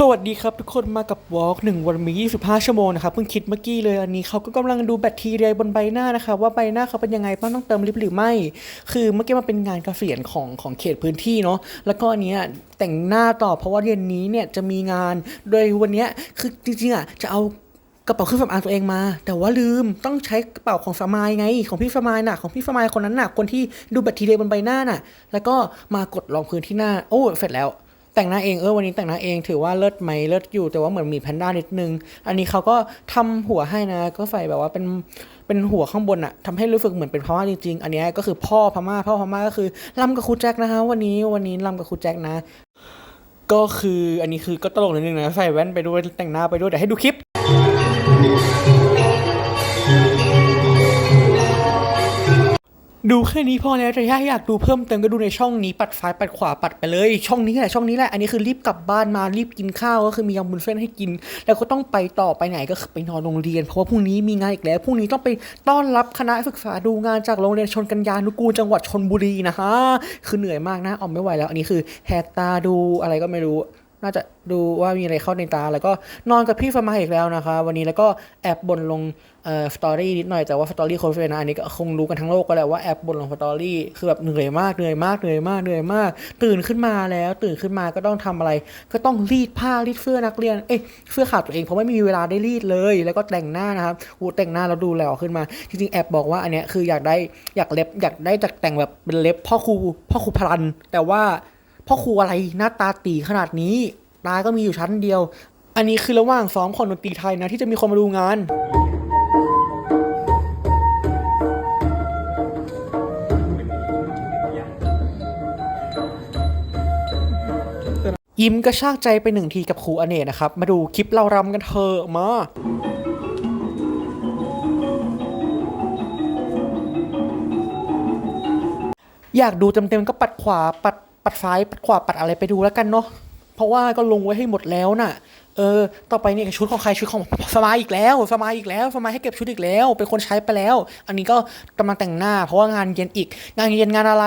สวัสดีครับทุกคนมากับวอล์กหนึ่งวันมี 25 ชั่วโมงนะครับเพิ่งคิดเมื่อกี้เลยอันนี้เขาก็กำลังดูแบคทีเรียบนใบหน้านะครับว่าใบหน้าเขาเป็นยังไงบ้างต้องเติมลิปหรือไม่ คือเมื่อกี้มันเป็นงานเกษียณของของเขตพื้นที่เนาะแล้วก็อันนี้แต่งหน้าต่อเพราะว่าเย็นนี้เนี่ยจะมีงานโดยวันเนี้ยคือจริงๆอะจะเอากระเป๋าเครื่องสำอางตัวเองมา แต่ว่าลืมต้องใช้กระเป๋าของสมายไง ของพี่สมายน่ะของพี่สมายคนนั้นน่ะคนที่ดูแบคทีเรียบนใบหน้าน่ะ แล้วก็มากดรองพื้นที่หน้า โอ้เสร็จแล้ว แต่งหน้าเองเออวันนี้แต่งหน้าเองถือว่าเลิศไหมเลิศอยู่แต่ว่าเหมือนมีแพนด้านิดนึง อันนี้เขาก็ทำหัวให้นะ ก็ใส่แบบว่าเป็นเป็นหัวข้างบนอะทำให้รู้สึกเหมือนเป็นพม่าจริงๆ อันนี้ก็คือพ่อพม่าพ่อพม่าก็คือลำกับครูแจ็คนะคะวันนี้วันนี้ลำกับครูแจ็คนะ ก็คืออันนี้คือก็ตลกนิดนึงนะใส่แว่นไปด้วยแต่งหน้าไปด้วยเดี๋ยวให้ดูคลิป ดูแค่นี้พอแล้วแต่ถ้าอยากดูเพิ่มเติมก็ดูในช่องนี้ปัดซ้ายปัดขวาปัดไปเลย ช่องนี้แหละช่องนี้แหละอันนี้คือรีบกลับบ้านมารีบกินข้าวก็คือมียำบุญเส้นให้กิน แล้วก็ต้องไปต่อไปไหนก็คือไปนอนโรงเรียน เพราะว่าพรุ่งนี้มีงานอีกแล้วพรุ่งนี้ต้องไปต้อนรับคณะศึกษาดูงานจากโรงเรียนชนกัญญานุกูลจังหวัดชนบุรีนะฮะคือเหนื่อยมากนะออมไม่ไหวแล้ว อันนี้คือแหกตาดูอะไรก็ไม่รู้ น่าจะดูว่ามีอะไรเข้าในตา แล้วก็นอนกับพี่ฟามาอีกแล้วนะคะ วันนี้แล้วก็แอบบ่นลงเอ่อสตอรี่นิดหน่อยแต่ว่าสตอรี่โคฟนะอันนี้ก็คงรู้กันทั้งโลกก็แล้วว่าแอบบ่นลงสตอรี่คือแบบเหนื่อยมากเหนื่อยมากเหนื่อยมากเหนื่อยมาก ตื่นขึ้นมาแล้ว ตื่นขึ้นมาก็ต้องทำอะไร ก็ต้องรีดผ้ารีดเสื้อนักเรียนเอ้ยเสื้อขาดตัวเองเพราะไม่มีเวลาได้รีดเลย แล้วก็แต่งหน้านะครับโอ้แต่งหน้าแล้วดูแล้วขึ้นมา จริงๆแอบบอกว่าอันเนี้ยคืออยากได้อยากเล็บอยากได้จากแต่งแบบเป็นเล็บพ่อครูพ่อครูพลัน แต่ว่า พ่อครูอะไรหน้าตาตีขนาดนี้ ตาก็มีอยู่ชั้นเดียว อันนี้คือระหว่างซ้อมของดนตรีไทยนะที่จะมีคนมาดูงานยิ้มกระชากใจไปหนึ่งทีกับครูอเนกนะครับ มาดูคลิปเรารำกันเถอะมาอยากดูเต็มๆก็ปัดขวาปัด ปัดซ้ายปัดขวาปัดอะไรไปดูแล้วกันเนาะเพราะว่าก็ลงไว้ให้หมดแล้วน่ะ เออ ต่อไปเนี่ยชุดของใครชุดของสมายอีกแล้ว สมายอีกแล้วสมายให้เก็บชุดอีกแล้ว เป็นคนใช้ไปแล้ว อันนี้ก็กำลังแต่งหน้า เพราะว่างานเย็นอีก งานเย็นงานอะไร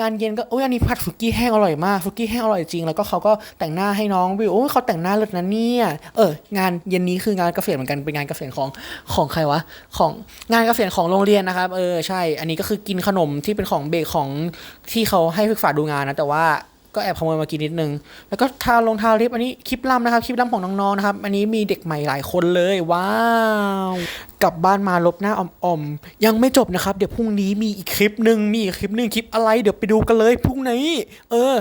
งานเย็นก็โอ้ยอันนี้ผัดฟุกี้แห้งอร่อยมากฟุกี้แห้งอร่อยจริง แล้วก็เขาก็แต่งหน้าให้น้องวิวโอ้ยเขาแต่งหน้าเลิศนะเนี่ย เออ งานเย็นนี้คืองานเกษียณเหมือนกัน เป็นงานเกษียณของของใครวะ ของงานเกษียณของโรงเรียนนะครับ เออ ใช่ อันนี้ก็คือกินขนมที่เป็นของเบรกของที่เขาให้ศึกษาดูงานนะ แต่ว่า ก็แอบขโมยมากินนิดนึง แล้วก็ทาลงทาลิปอันนี้คลิปล่ำนะครับ คลิปล่ำของน้องๆนะครับ อันนี้มีเด็กใหม่หลายคนเลย ว้าว กลับบ้านมาลบหน้าอ่อมๆ ยังไม่จบนะครับ เดี๋ยวพรุ่งนี้มีอีกคลิปหนึ่งมีอีกคลิปหนึ่งคลิปอะไร เดี๋ยวไปดูกันเลยพรุ่งนี้ เออ